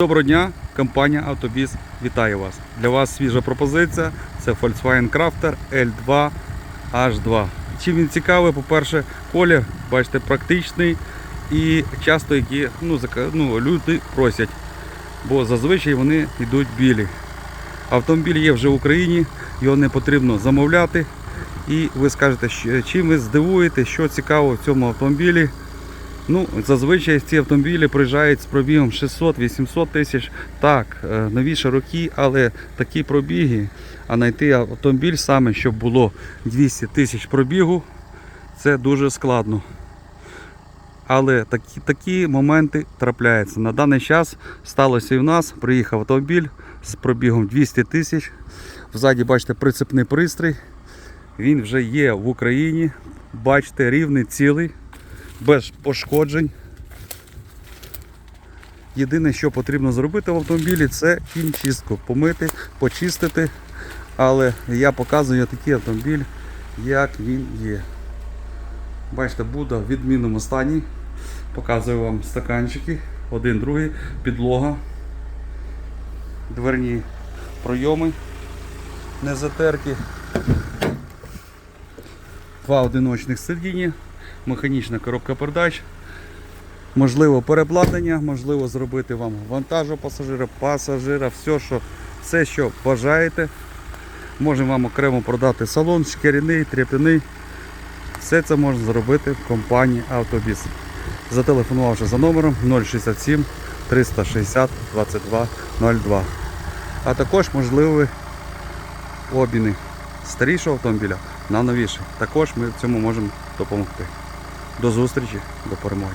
Доброго дня, компанія Автобіс вітає вас. Для вас свіжа пропозиція. Це Volkswagen Crafter L2 H2. Чим він цікавий, по-перше, колір, бачите, практичний і часто які ну, ну, люди просять, бо зазвичай вони йдуть білі. Автомобіль є вже в Україні, його не потрібно замовляти. І ви скажете, чим ви здивуєте, що цікаво в цьому автомобілі. Ну, зазвичай ці автомобілі приїжджають з пробігом 600-800 тисяч. Так, е, новіші роки, але такі пробіги, а знайти автомобіль саме, щоб було 200 тисяч пробігу, це дуже складно. Але такі, такі моменти трапляються. На даний час сталося і в нас. Приїхав автомобіль з пробігом 200 тисяч. Взаді, бачите, прицепний пристрій. Він вже є в Україні. Бачите, рівний, цілий без пошкоджень. Єдине, що потрібно зробити в автомобілі, це хімчистку. Помити, почистити. Але я показую такий автомобіль, як він є. Бачите, буде в відмінному стані. Показую вам стаканчики. Один, другий, підлога, дверні пройоми не. Два одиночних сидіння механічна коробка передач. Можливо, переобладнання, можливо, зробити вам вантажу пасажира, пасажира, все, що, все, що бажаєте. Можемо вам окремо продати салон, шкіряний, тряпяний. Все це можна зробити в компанії Автобіс. Зателефонувавши за номером 067 360 22 02. А також можливі обміни старішого автомобіля на новіше. Також ми цьому можемо допомогти. До зустрічі, до перемоги.